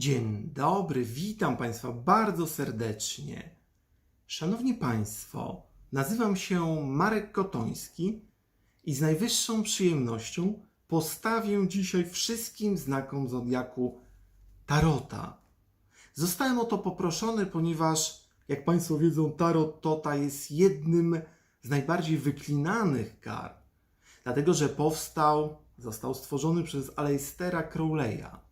Dzień dobry, witam Państwa bardzo serdecznie. Szanowni Państwo, nazywam się Marek Kotoński i z najwyższą przyjemnością postawię dzisiaj wszystkim znakom zodiaku Tarota. Zostałem o to poproszony, ponieważ, jak Państwo wiedzą, Tarot Tota jest jednym z najbardziej wyklinanych kart, dlatego że powstał, został stworzony przez Aleistera Crowley'a.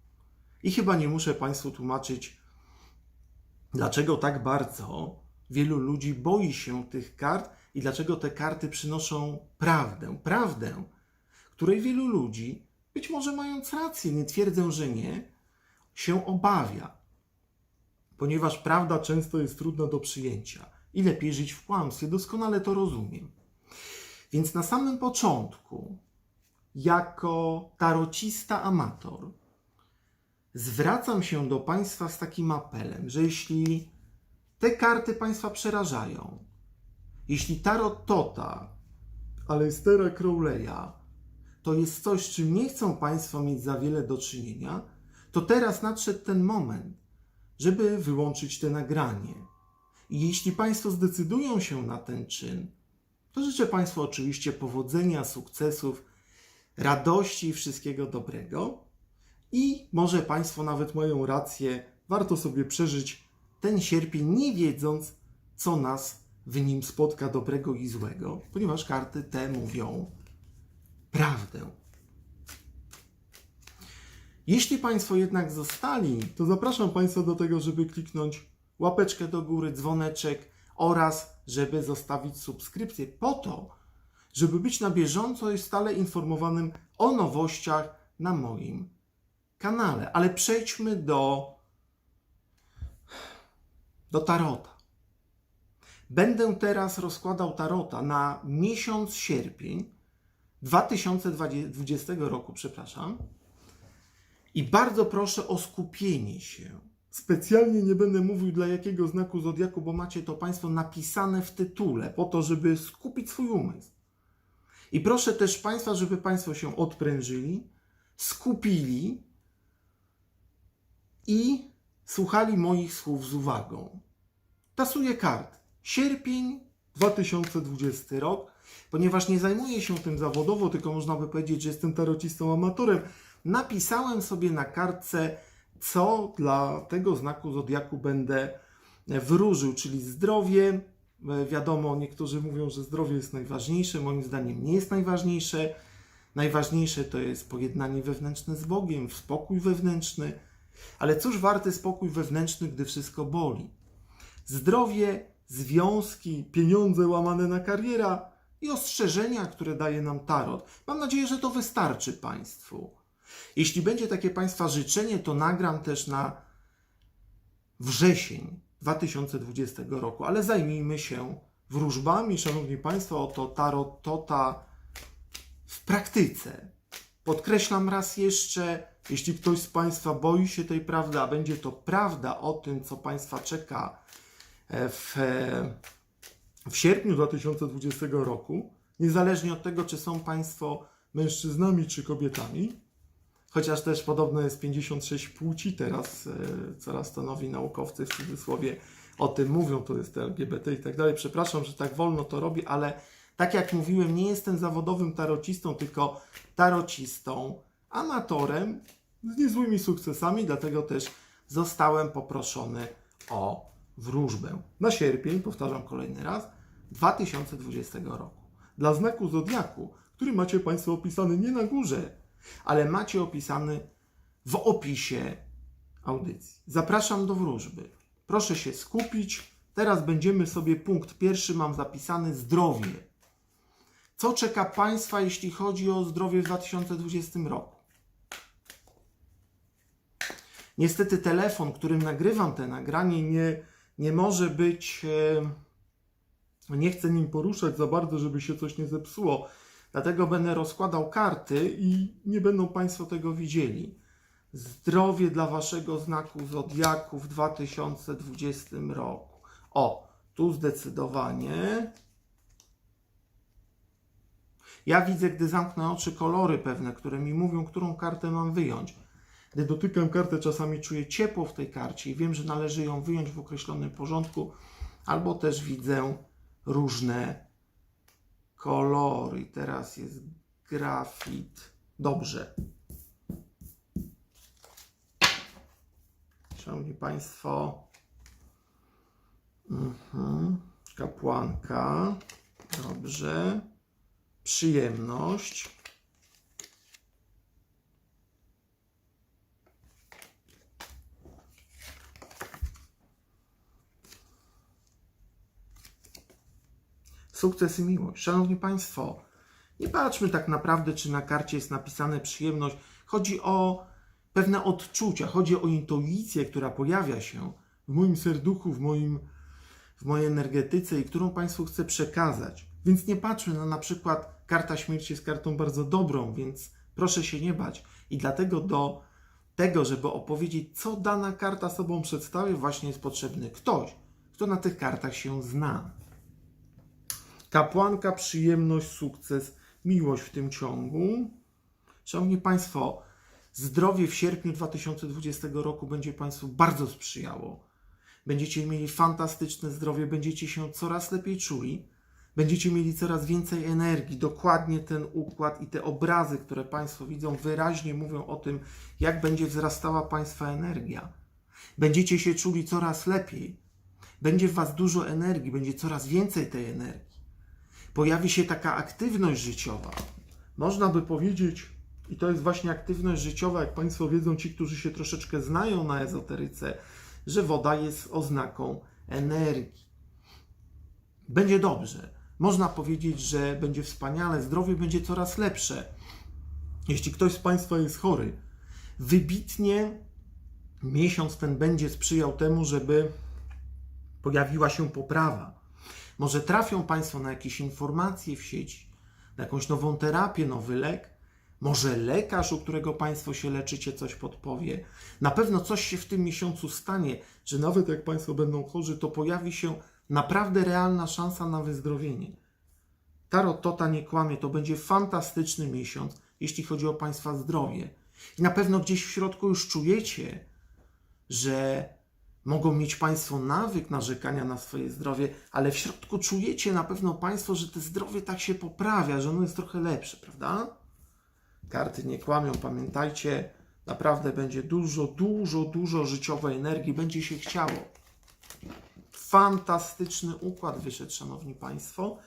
I chyba nie muszę Państwu tłumaczyć, dlaczego tak bardzo wielu ludzi boi się tych kart i dlaczego te karty przynoszą prawdę. Prawdę, której wielu ludzi, być może mając rację, nie twierdzę, że nie, się obawia. Ponieważ prawda często jest trudna do przyjęcia i lepiej żyć w kłamstwie, doskonale to rozumiem. Więc na samym początku, jako tarocista amator, zwracam się do Państwa z takim apelem, że jeśli te karty Państwa przerażają, jeśli Tarot Tota, Alestera Crowley'a, to jest coś, z czym nie chcą Państwo mieć za wiele do czynienia, to teraz nadszedł ten moment, żeby wyłączyć te nagranie. I jeśli Państwo zdecydują się na ten czyn, to życzę Państwu oczywiście powodzenia, sukcesów, radości i wszystkiego dobrego. I może Państwo nawet mają rację, warto sobie przeżyć ten sierpień, nie wiedząc, co nas w nim spotka dobrego i złego, ponieważ karty te mówią prawdę. Jeśli Państwo jednak zostali, to zapraszam Państwa do tego, żeby kliknąć łapeczkę do góry, dzwoneczek oraz żeby zostawić subskrypcję po to, żeby być na bieżąco i stale informowanym o nowościach na moim kanale. Ale przejdźmy do, do tarota. Będę teraz rozkładał tarota na miesiąc sierpień 2020 roku, przepraszam. I bardzo proszę o skupienie się. Specjalnie nie będę mówił dla jakiego znaku zodiaku, bo macie to Państwo napisane w tytule, po to, żeby skupić swój umysł. I proszę też Państwa, żeby Państwo się odprężyli, skupili i słuchali moich słów z uwagą. Tasuję kart. Sierpień 2020 rok, ponieważ nie zajmuję się tym zawodowo, tylko można by powiedzieć, że jestem tarocistą amatorem, napisałem sobie na kartce, co dla tego znaku zodiaku będę wróżył, czyli zdrowie. Wiadomo, niektórzy mówią, że zdrowie jest najważniejsze, moim zdaniem nie jest najważniejsze. Najważniejsze to jest pojednanie wewnętrzne z Bogiem, spokój wewnętrzny. Ale cóż warty spokój wewnętrzny, gdy wszystko boli? Zdrowie, związki, pieniądze łamane na kariera i ostrzeżenia, które daje nam tarot. Mam nadzieję, że to wystarczy Państwu. Jeśli będzie takie Państwa życzenie, to nagram też na wrzesień 2020 roku, ale zajmijmy się wróżbami, Szanowni Państwo, oto tarot Tota w praktyce. Podkreślam raz jeszcze, jeśli ktoś z Państwa boi się tej prawdy, a będzie to prawda o tym, co Państwa czeka e, w, w sierpniu 2020 roku, niezależnie od tego, czy są Państwo mężczyznami czy kobietami, chociaż też podobno jest 56 płci teraz, e, coraz to nowi naukowcy w cudzysłowie o tym mówią, to jest LGBT i tak dalej. Przepraszam, że tak wolno to robię, ale tak jak mówiłem, nie jestem zawodowym tarocistą, tylko tarocistą, amatorem z niezłymi sukcesami, dlatego też zostałem poproszony o wróżbę na sierpień, powtarzam kolejny raz, 2020 roku. Dla znaku Zodiaku, który macie Państwo opisany nie na górze, ale macie opisany w opisie audycji. Zapraszam do wróżby. Proszę się skupić. Teraz będziemy sobie punkt pierwszy, mam zapisany zdrowie. Co czeka Państwa, jeśli chodzi o zdrowie w 2020 roku? Niestety telefon, którym nagrywam te nagranie, nie, nie może być. E, nie chcę nim poruszać za bardzo, żeby się coś nie zepsuło. Dlatego będę rozkładał karty i nie będą Państwo tego widzieli. Zdrowie dla Waszego znaku Zodiaku w 2020 roku. O, tu zdecydowanie. Ja widzę, gdy zamknę oczy, kolory pewne, które mi mówią, którą kartę mam wyjąć. Gdy dotykam kartę, czasami czuję ciepło w tej karcie i wiem, że należy ją wyjąć w określonym porządku, albo też widzę różne kolory. Teraz jest grafit. Dobrze. Szanowni Państwo, mhm. kapłanka, dobrze, przyjemność, sukces i miłość. Szanowni Państwo, nie patrzmy tak naprawdę, czy na karcie jest napisane przyjemność. Chodzi o pewne odczucia, chodzi o intuicję, która pojawia się w moim serduchu, w, moim, w mojej energetyce i którą Państwu chcę przekazać. Więc nie patrzmy na na przykład karta śmierci jest kartą bardzo dobrą, więc proszę się nie bać. I dlatego do tego, żeby opowiedzieć, co dana karta sobą przedstawia, właśnie jest potrzebny ktoś, kto na tych kartach się zna. Kapłanka, przyjemność, sukces, miłość w tym ciągu. Szanowni Państwo, zdrowie w sierpniu 2020 roku będzie Państwu bardzo sprzyjało. Będziecie mieli fantastyczne zdrowie, będziecie się coraz lepiej czuli, będziecie mieli coraz więcej energii. Dokładnie ten układ i te obrazy, które Państwo widzą, wyraźnie mówią o tym, jak będzie wzrastała Państwa energia. Będziecie się czuli coraz lepiej. Będzie w Was dużo energii, będzie coraz więcej tej energii pojawi się taka aktywność życiowa. Można by powiedzieć, i to jest właśnie aktywność życiowa, jak Państwo wiedzą, ci, którzy się troszeczkę znają na ezoteryce, że woda jest oznaką energii. Będzie dobrze. Można powiedzieć, że będzie wspaniale, zdrowie będzie coraz lepsze. Jeśli ktoś z Państwa jest chory, wybitnie miesiąc ten będzie sprzyjał temu, żeby pojawiła się poprawa. Może trafią Państwo na jakieś informacje w sieci, na jakąś nową terapię, nowy lek. Może lekarz, u którego Państwo się leczycie, coś podpowie. Na pewno coś się w tym miesiącu stanie, że nawet jak Państwo będą chorzy, to pojawi się naprawdę realna szansa na wyzdrowienie. Tarot Tota nie kłamie, to będzie fantastyczny miesiąc, jeśli chodzi o Państwa zdrowie. I na pewno gdzieś w środku już czujecie, że Mogą mieć Państwo nawyk narzekania na swoje zdrowie, ale w środku czujecie na pewno Państwo, że to zdrowie tak się poprawia, że ono jest trochę lepsze, prawda? Karty nie kłamią, pamiętajcie, naprawdę będzie dużo, dużo, dużo życiowej energii, będzie się chciało. Fantastyczny układ wyszedł, Szanowni Państwo,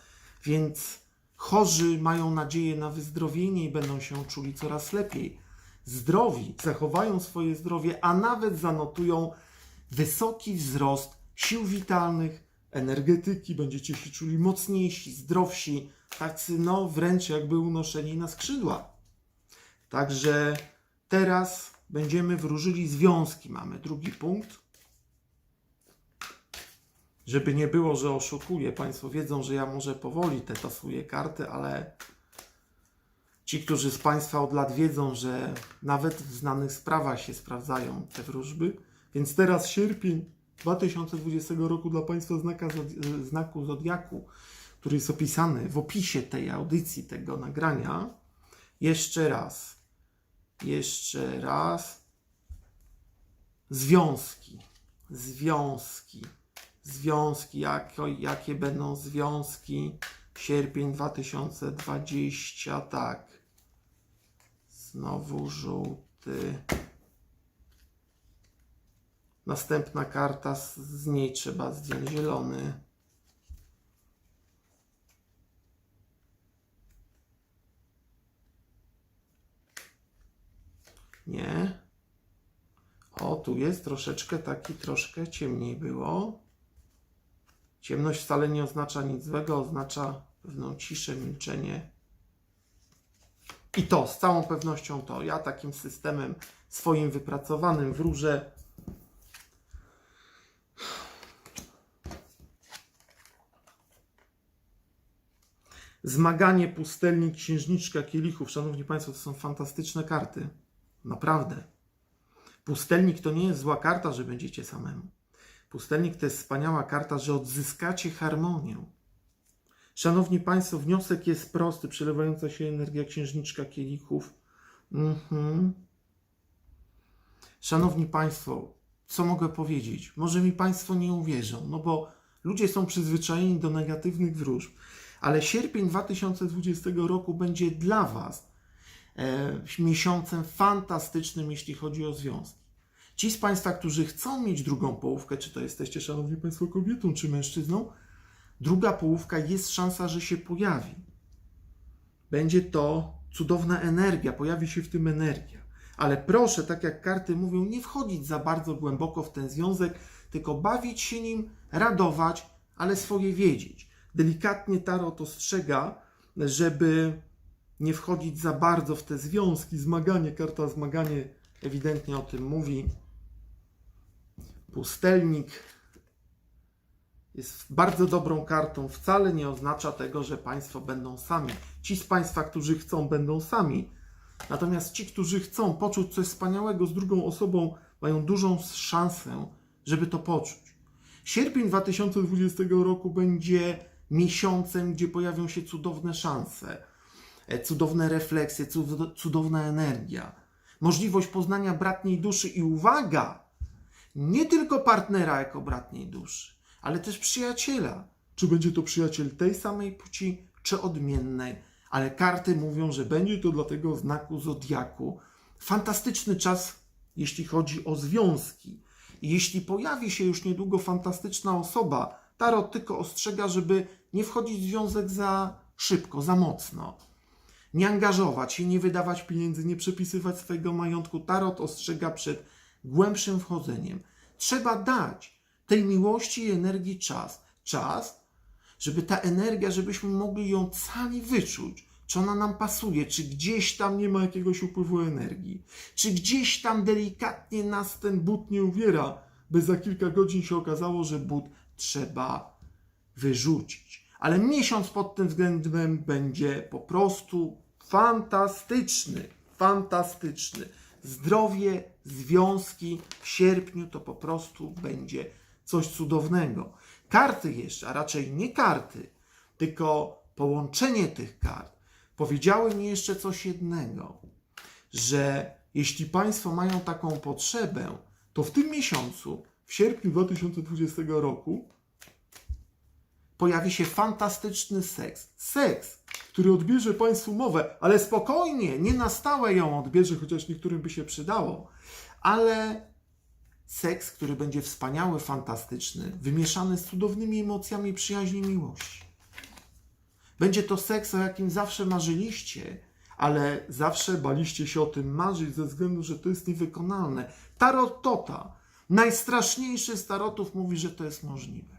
więc chorzy mają nadzieję na wyzdrowienie i będą się czuli coraz lepiej. Zdrowi zachowają swoje zdrowie, a nawet zanotują wysoki wzrost sił witalnych, energetyki, będziecie się czuli mocniejsi, zdrowsi, tacy no wręcz jakby unoszeni na skrzydła. Także teraz będziemy wróżyli związki. Mamy drugi punkt. Żeby nie było, że oszukuję, Państwo wiedzą, że ja może powoli te tasuję karty, ale ci, którzy z Państwa od lat wiedzą, że nawet w znanych sprawach się sprawdzają te wróżby, więc teraz sierpień 2020 roku dla Państwa znaka, znaku Zodiaku, który jest opisany w opisie tej audycji, tego nagrania. Jeszcze raz, jeszcze raz. Związki, związki, związki, jako, jakie będą związki? Sierpień 2020, tak. Znowu żółty. Następna karta, z, niej trzeba zdjąć zielony. Nie. O, tu jest troszeczkę taki, troszkę ciemniej było. Ciemność wcale nie oznacza nic złego, oznacza pewną ciszę, milczenie. I to, z całą pewnością to. Ja takim systemem swoim wypracowanym wróżę Zmaganie, pustelnik, księżniczka kielichów. Szanowni Państwo, to są fantastyczne karty. Naprawdę. Pustelnik to nie jest zła karta, że będziecie samemu. Pustelnik to jest wspaniała karta, że odzyskacie harmonię. Szanowni Państwo, wniosek jest prosty. Przelewająca się energia księżniczka kielichów. Mhm. Szanowni Państwo, co mogę powiedzieć? Może mi Państwo nie uwierzą, no bo ludzie są przyzwyczajeni do negatywnych wróżb, ale sierpień 2020 roku będzie dla Was e, miesiącem fantastycznym, jeśli chodzi o związki. Ci z Państwa, którzy chcą mieć drugą połówkę, czy to jesteście, Szanowni Państwo, kobietą czy mężczyzną, druga połówka jest szansa, że się pojawi. Będzie to cudowna energia, pojawi się w tym energia. Ale proszę, tak jak karty mówią, nie wchodzić za bardzo głęboko w ten związek, tylko bawić się nim, radować, ale swoje wiedzieć. Delikatnie Tarot ostrzega, żeby nie wchodzić za bardzo w te związki, zmaganie, karta zmaganie ewidentnie o tym mówi. Pustelnik jest bardzo dobrą kartą. Wcale nie oznacza tego, że Państwo będą sami. Ci z Państwa, którzy chcą, będą sami. Natomiast ci, którzy chcą poczuć coś wspaniałego z drugą osobą, mają dużą szansę, żeby to poczuć. Sierpień 2020 roku będzie miesiącem, gdzie pojawią się cudowne szanse, e, cudowne refleksje, cud- cudowna energia, możliwość poznania bratniej duszy i uwaga, nie tylko partnera jako bratniej duszy, ale też przyjaciela. Czy będzie to przyjaciel tej samej płci, czy odmiennej, ale karty mówią, że będzie to dla tego znaku zodiaku. Fantastyczny czas, jeśli chodzi o związki. Jeśli pojawi się już niedługo fantastyczna osoba, Tarot tylko ostrzega, żeby nie wchodzić w związek za szybko, za mocno. Nie angażować się, nie wydawać pieniędzy, nie przepisywać swojego majątku. Tarot ostrzega przed głębszym wchodzeniem. Trzeba dać tej miłości i energii czas. Czas, żeby ta energia, żebyśmy mogli ją sami wyczuć, czy ona nam pasuje, czy gdzieś tam nie ma jakiegoś upływu energii, czy gdzieś tam delikatnie nas ten but nie uwiera, by za kilka godzin się okazało, że but trzeba wyrzucić. Ale miesiąc pod tym względem będzie po prostu fantastyczny, fantastyczny. Zdrowie, związki w sierpniu to po prostu będzie coś cudownego. Karty jeszcze, a raczej nie karty, tylko połączenie tych kart powiedziały mi jeszcze coś jednego, że jeśli Państwo mają taką potrzebę, to w tym miesiącu, w sierpniu 2020 roku, pojawi się fantastyczny seks. Seks, który odbierze Państwu mowę, ale spokojnie, nie na stałe ją odbierze, chociaż niektórym by się przydało, ale seks, który będzie wspaniały, fantastyczny, wymieszany z cudownymi emocjami przyjaźni miłości. Będzie to seks, o jakim zawsze marzyliście, ale zawsze baliście się o tym marzyć ze względu, że to jest niewykonalne. Tarot Tota, najstraszniejszy z tarotów, mówi, że to jest możliwe.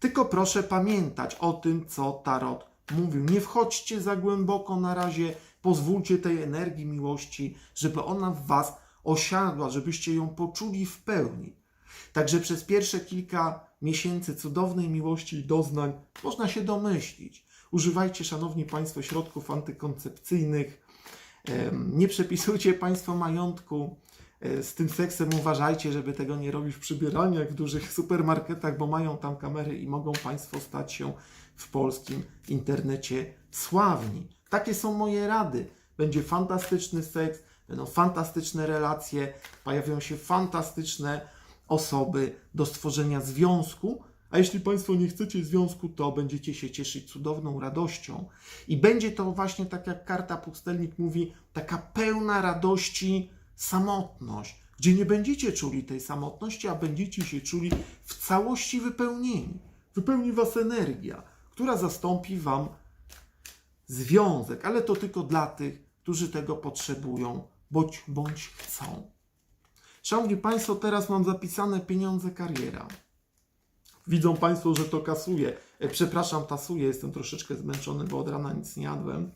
Tylko proszę pamiętać o tym, co Tarot mówił. Nie wchodźcie za głęboko na razie, pozwólcie tej energii miłości, żeby ona w Was osiadła, żebyście ją poczuli w pełni. Także przez pierwsze kilka miesięcy cudownej miłości i doznań można się domyślić. Używajcie, szanowni Państwo, środków antykoncepcyjnych. Nie przepisujcie Państwo majątku. E, Z tym seksem uważajcie, żeby tego nie robić w przybieralniach, w dużych supermarketach, bo mają tam kamery i mogą Państwo stać się w polskim internecie sławni. Takie są moje rady. Będzie fantastyczny seks, będą fantastyczne relacje, pojawią się fantastyczne osoby do stworzenia związku. A jeśli Państwo nie chcecie związku, to będziecie się cieszyć cudowną radością. I będzie to właśnie tak jak karta pustelnik mówi, taka pełna radości samotność, gdzie nie będziecie czuli tej samotności, a będziecie się czuli w całości wypełnieni. Wypełni Was energia, która zastąpi Wam związek, ale to tylko dla tych, którzy tego potrzebują bądź, bądź chcą. Szanowni Państwo, teraz mam zapisane pieniądze kariera. Widzą Państwo, że to kasuje. E, Przepraszam, tasuję, jestem troszeczkę zmęczony, bo od rana nic nie jadłem.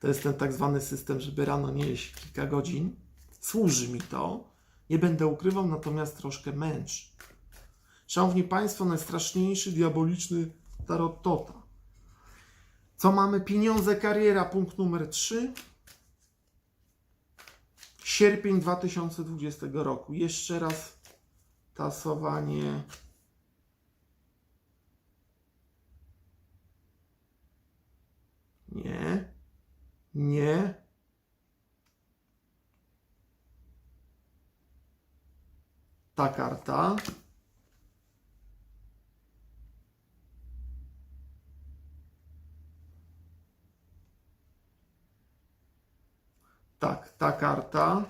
To jest ten tak zwany system, żeby rano nie jeść kilka godzin. Służy mi to. Nie będę ukrywał, natomiast troszkę męczy. Szanowni Państwo, najstraszniejszy, diaboliczny tarot Tota. Co mamy? Pieniądze kariera, punkt numer 3. Sierpień 2020 roku. Jeszcze raz tasowanie. Nie. Nie. Ta karta. Tak, ta karta.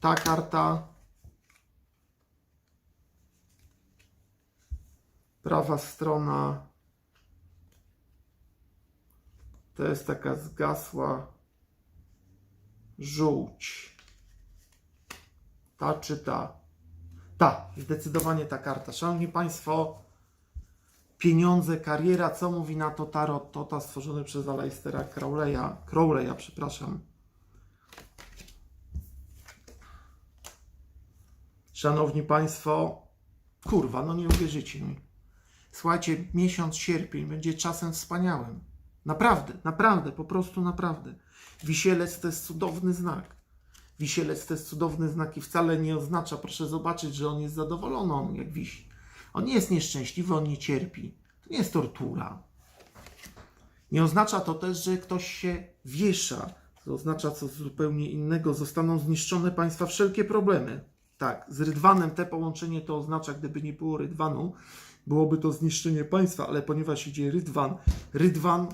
Ta karta. Prawa strona to jest taka zgasła żółć. Ta czy ta? Ta, zdecydowanie ta karta. Szanowni Państwo, pieniądze, kariera, co mówi na to Tarot Tota stworzony przez Aleistera Crowleya, Crowleya, przepraszam. Szanowni Państwo, kurwa, no nie uwierzycie mi. Słuchajcie, miesiąc sierpień będzie czasem wspaniałym. Naprawdę, naprawdę, po prostu naprawdę. Wisielec to jest cudowny znak. Wisielec to jest cudowny znak i wcale nie oznacza, proszę zobaczyć, że on jest zadowolony, on jak wisi. On nie jest nieszczęśliwy, on nie cierpi. To nie jest tortura. Nie oznacza to też, że ktoś się wiesza. To oznacza coś zupełnie innego. Zostaną zniszczone państwa wszelkie problemy. Tak, z rydwanem te połączenie to oznacza, gdyby nie było rydwanu, byłoby to zniszczenie państwa, ale ponieważ idzie rydwan, rydwan,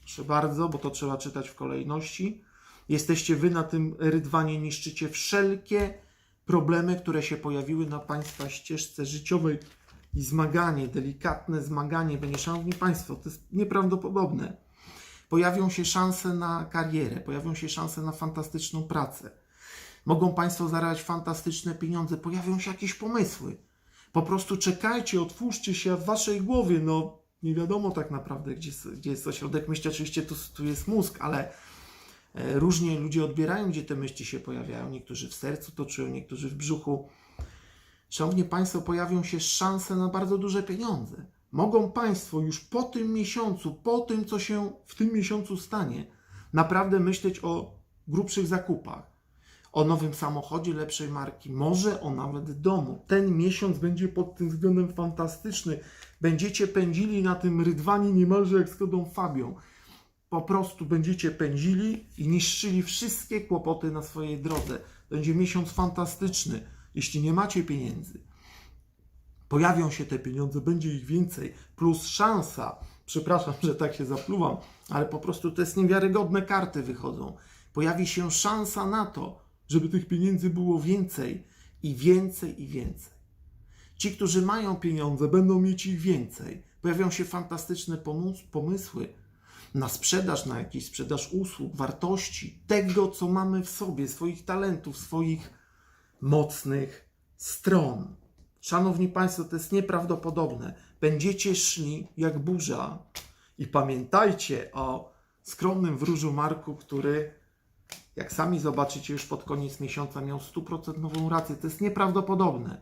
proszę bardzo, bo to trzeba czytać w kolejności, jesteście wy na tym rydwanie, niszczycie wszelkie problemy, które się pojawiły na państwa ścieżce życiowej i zmaganie, delikatne zmaganie, będzie, szanowni państwo, to jest nieprawdopodobne. Pojawią się szanse na karierę, pojawią się szanse na fantastyczną pracę. Mogą Państwo zarabiać fantastyczne pieniądze, pojawią się jakieś pomysły. Po prostu czekajcie, otwórzcie się w Waszej głowie. No, nie wiadomo tak naprawdę, gdzie, gdzie jest ośrodek myśli. Oczywiście tu, tu jest mózg, ale e, różnie ludzie odbierają, gdzie te myśli się pojawiają. Niektórzy w sercu to czują, niektórzy w brzuchu. Szanowni Państwo, pojawią się szanse na bardzo duże pieniądze. Mogą Państwo już po tym miesiącu, po tym, co się w tym miesiącu stanie, naprawdę myśleć o grubszych zakupach o nowym samochodzie lepszej marki, może o nawet domu. Ten miesiąc będzie pod tym względem fantastyczny. Będziecie pędzili na tym rydwanie niemalże jak z Kodą Fabią. Po prostu będziecie pędzili i niszczyli wszystkie kłopoty na swojej drodze. Będzie miesiąc fantastyczny, jeśli nie macie pieniędzy. Pojawią się te pieniądze, będzie ich więcej, plus szansa. Przepraszam, że tak się zapluwam, ale po prostu to jest niewiarygodne karty wychodzą. Pojawi się szansa na to, żeby tych pieniędzy było więcej i więcej i więcej. Ci, którzy mają pieniądze, będą mieć ich więcej. Pojawią się fantastyczne pomysły na sprzedaż, na jakiś sprzedaż usług, wartości, tego, co mamy w sobie, swoich talentów, swoich mocnych stron. Szanowni Państwo, to jest nieprawdopodobne. Będziecie szli jak burza. I pamiętajcie o skromnym wróżu Marku, który jak sami zobaczycie już pod koniec miesiąca, miał stuprocentową rację. To jest nieprawdopodobne.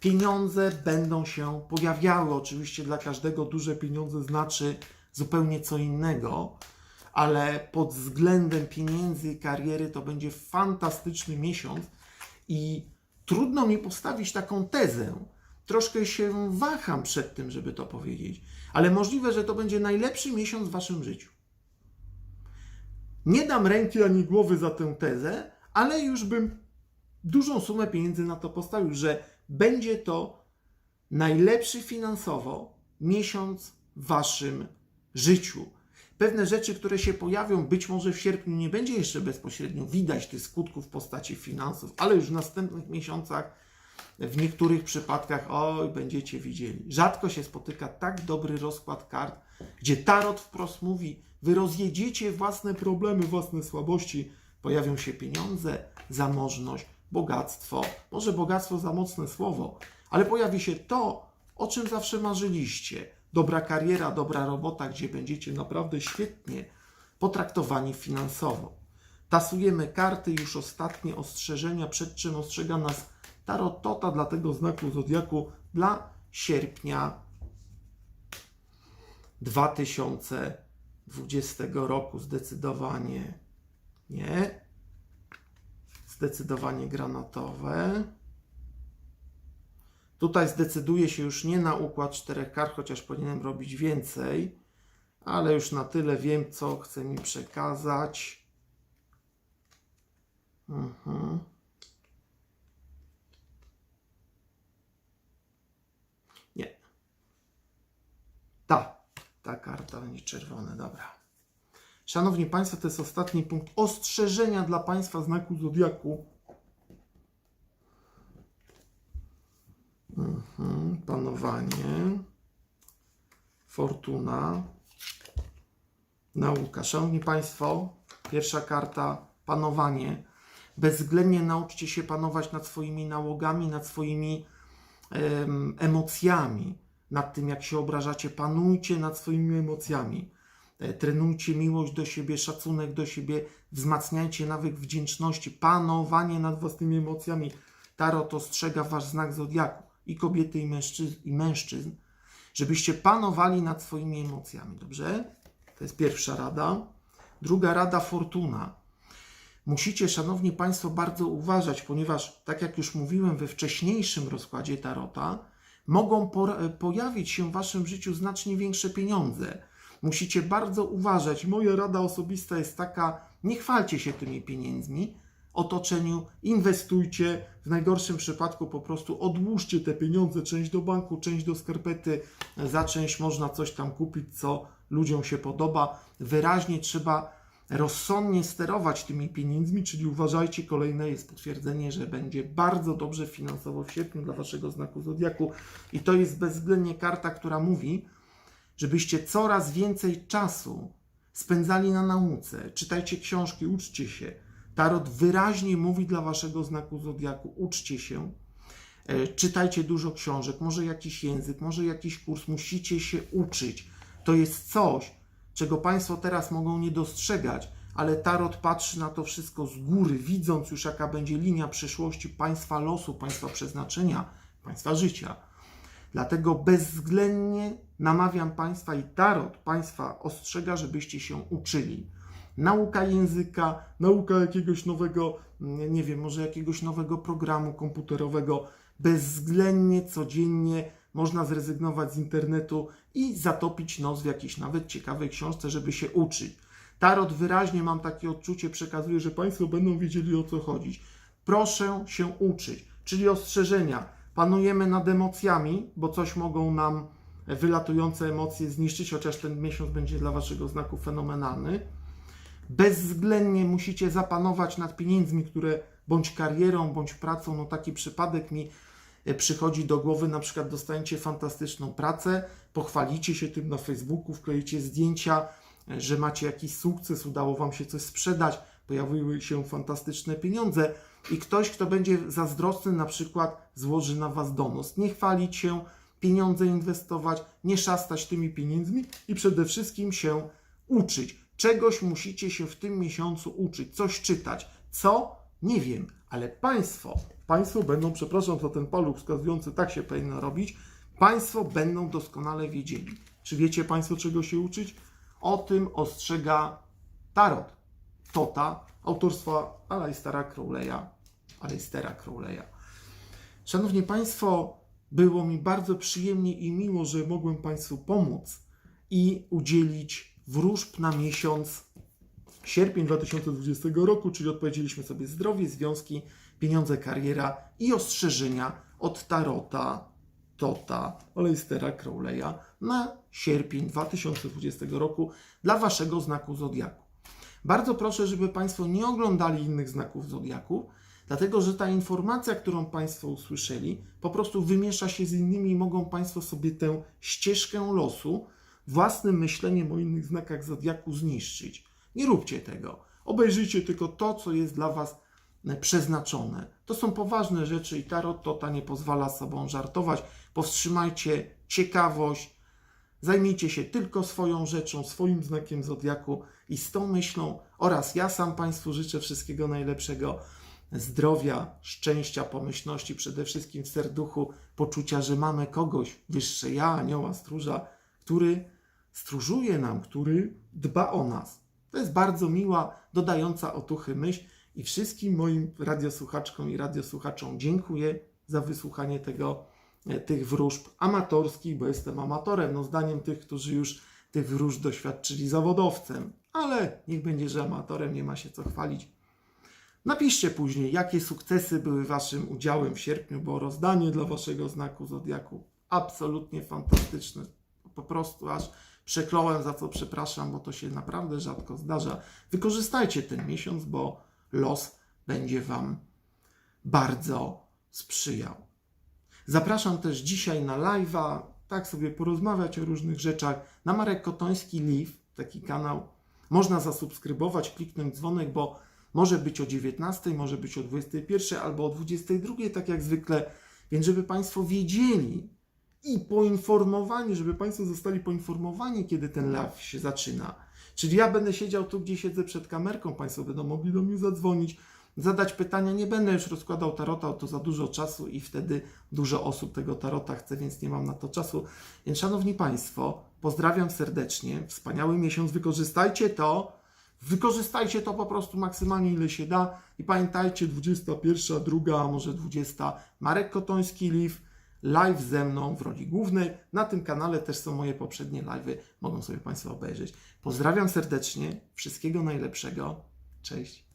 Pieniądze będą się pojawiały. Oczywiście dla każdego duże pieniądze znaczy zupełnie co innego, ale pod względem pieniędzy i kariery to będzie fantastyczny miesiąc i trudno mi postawić taką tezę. Troszkę się waham przed tym, żeby to powiedzieć, ale możliwe, że to będzie najlepszy miesiąc w waszym życiu. Nie dam ręki ani głowy za tę tezę, ale już bym dużą sumę pieniędzy na to postawił, że będzie to najlepszy finansowo miesiąc w waszym życiu. Pewne rzeczy, które się pojawią, być może w sierpniu nie będzie jeszcze bezpośrednio widać tych skutków w postaci finansów, ale już w następnych miesiącach, w niektórych przypadkach, oj, będziecie widzieli. Rzadko się spotyka tak dobry rozkład kart, gdzie tarot wprost mówi: Wy rozjedziecie własne problemy, własne słabości, pojawią się pieniądze, zamożność, bogactwo. Może bogactwo za mocne słowo, ale pojawi się to, o czym zawsze marzyliście. Dobra kariera, dobra robota, gdzie będziecie naprawdę świetnie potraktowani finansowo. Tasujemy karty, już ostatnie ostrzeżenia, przed czym ostrzega nas Tarot Tota dla tego znaku Zodiaku dla sierpnia 2020 roku. Zdecydowanie nie. Zdecydowanie granatowe. Tutaj zdecyduję się już nie na układ czterech kart, chociaż powinienem robić więcej, ale już na tyle wiem, co chce mi przekazać. Mhm. Nie. Ta, ta karta będzie czerwone, dobra. Szanowni Państwo, to jest ostatni punkt ostrzeżenia dla Państwa znaku Zodiaku. Mhm, panowanie, fortuna, nauka. Szanowni Państwo, pierwsza karta panowanie. Bezwzględnie nauczcie się panować nad swoimi nałogami, nad swoimi em, emocjami, nad tym, jak się obrażacie. Panujcie nad swoimi emocjami. E, Trenujcie miłość do siebie, szacunek do siebie, wzmacniajcie nawyk wdzięczności, panowanie nad własnymi emocjami. Tarot ostrzega wasz znak zodiaku i kobiety, i mężczyzn, i mężczyzn, żebyście panowali nad swoimi emocjami, dobrze? To jest pierwsza rada. Druga rada, fortuna. Musicie, szanowni Państwo, bardzo uważać, ponieważ, tak jak już mówiłem we wcześniejszym rozkładzie Tarota, mogą por- pojawić się w Waszym życiu znacznie większe pieniądze. Musicie bardzo uważać. Moja rada osobista jest taka: nie chwalcie się tymi pieniędzmi, otoczeniu, inwestujcie. W najgorszym przypadku po prostu odłóżcie te pieniądze, część do banku, część do skarpety, za część można coś tam kupić, co ludziom się podoba. Wyraźnie trzeba rozsądnie sterować tymi pieniędzmi, czyli uważajcie, kolejne jest potwierdzenie, że będzie bardzo dobrze finansowo w sierpniu dla Waszego znaku Zodiaku i to jest bezwzględnie karta, która mówi, żebyście coraz więcej czasu spędzali na nauce. Czytajcie książki, uczcie się. Tarot wyraźnie mówi dla waszego znaku zodiaku: uczcie się. E, Czytajcie dużo książek, może jakiś język, może jakiś kurs. Musicie się uczyć. To jest coś, czego Państwo teraz mogą nie dostrzegać, ale Tarot patrzy na to wszystko z góry, widząc już, jaka będzie linia przyszłości Państwa losu, Państwa przeznaczenia, Państwa życia. Dlatego bezwzględnie namawiam Państwa i Tarot Państwa ostrzega, żebyście się uczyli. Nauka języka, nauka jakiegoś nowego, nie wiem, może jakiegoś nowego programu komputerowego. Bezwzględnie, codziennie można zrezygnować z internetu i zatopić nos w jakiejś nawet ciekawej książce, żeby się uczyć. Tarot wyraźnie, mam takie odczucie, przekazuje, że Państwo będą wiedzieli o co chodzić. Proszę się uczyć, czyli ostrzeżenia. Panujemy nad emocjami, bo coś mogą nam wylatujące emocje zniszczyć, chociaż ten miesiąc będzie dla Waszego znaku fenomenalny. Bezwzględnie musicie zapanować nad pieniędzmi, które bądź karierą, bądź pracą, no taki przypadek mi przychodzi do głowy, na przykład dostaniecie fantastyczną pracę, pochwalicie się tym na Facebooku, wkleicie zdjęcia, e, że macie jakiś sukces, udało Wam się coś sprzedać, pojawiły się fantastyczne pieniądze i ktoś, kto będzie zazdrosny, na przykład złoży na Was donos. Nie chwalić się, pieniądze inwestować, nie szastać tymi pieniędzmi i przede wszystkim się uczyć. Czegoś musicie się w tym miesiącu uczyć, coś czytać. Co? Nie wiem, ale Państwo, Państwo będą, przepraszam za ten paluch wskazujący, tak się powinno robić, Państwo będą doskonale wiedzieli. Czy wiecie Państwo, czego się uczyć? O tym ostrzega Tarot. Tota, autorstwa Alaistera Crowley'a. Alaistera Crowley'a. Szanowni Państwo, było mi bardzo przyjemnie i miło, że mogłem Państwu pomóc i udzielić wróżb na miesiąc sierpień 2020 roku, czyli odpowiedzieliśmy sobie zdrowie, związki, pieniądze, kariera i ostrzeżenia od Tarota, Tota, Oleistera Crowley'a na sierpień 2020 roku dla Waszego znaku Zodiaku. Bardzo proszę, żeby Państwo nie oglądali innych znaków Zodiaku, dlatego że ta informacja, którą Państwo usłyszeli, po prostu wymiesza się z innymi i mogą Państwo sobie tę ścieżkę losu własnym myśleniem o innych znakach Zodiaku zniszczyć. Nie róbcie tego. Obejrzyjcie tylko to, co jest dla Was e, przeznaczone. To są poważne rzeczy i Tarot Tota nie pozwala sobą żartować. Powstrzymajcie ciekawość, Zajmijcie się tylko swoją rzeczą, swoim znakiem zodiaku i z tą myślą oraz ja sam Państwu życzę wszystkiego najlepszego, zdrowia, szczęścia, pomyślności, przede wszystkim w serduchu, poczucia, że mamy kogoś wyższe ja, anioła, stróża, który stróżuje nam, który dba o nas. To jest bardzo miła, dodająca otuchy myśl i wszystkim moim radiosłuchaczkom i radiosłuchaczom dziękuję za wysłuchanie tego e, tych wróżb amatorskich, bo jestem amatorem, no zdaniem tych, którzy już tych wróżb doświadczyli zawodowcem. Ale niech będzie, że amatorem nie ma się co chwalić. Napiszcie później, jakie sukcesy były Waszym udziałem w sierpniu, bo rozdanie dla Waszego znaku Zodiaku absolutnie fantastyczne. Po prostu aż przekląłem, za co przepraszam, bo to się naprawdę rzadko zdarza. Wykorzystajcie ten miesiąc, bo los będzie Wam bardzo sprzyjał. Zapraszam też dzisiaj na live'a, tak sobie porozmawiać o różnych rzeczach. Na Marek Kotoński Live, taki kanał, można zasubskrybować, kliknąć dzwonek, bo może być o 19, może być o 21 albo o 22, tak jak zwykle. Więc żeby Państwo wiedzieli i poinformowani, żeby Państwo zostali poinformowani, kiedy ten live się zaczyna. Czyli ja będę siedział tu, gdzie siedzę przed kamerką, Państwo będą mogli do mnie zadzwonić, zadać pytania. Nie będę już rozkładał tarota, to za dużo czasu i wtedy dużo osób tego tarota chce, więc nie mam na to czasu. Więc Szanowni Państwo, pozdrawiam serdecznie. Wspaniały miesiąc, wykorzystajcie to. Wykorzystajcie to po prostu maksymalnie ile się da i pamiętajcie 21, druga, a może 20 Marek Kotoński Live, live ze mną w roli głównej. Na tym kanale też są moje poprzednie live'y, mogą sobie Państwo obejrzeć. Pozdrawiam serdecznie, wszystkiego najlepszego. Cześć.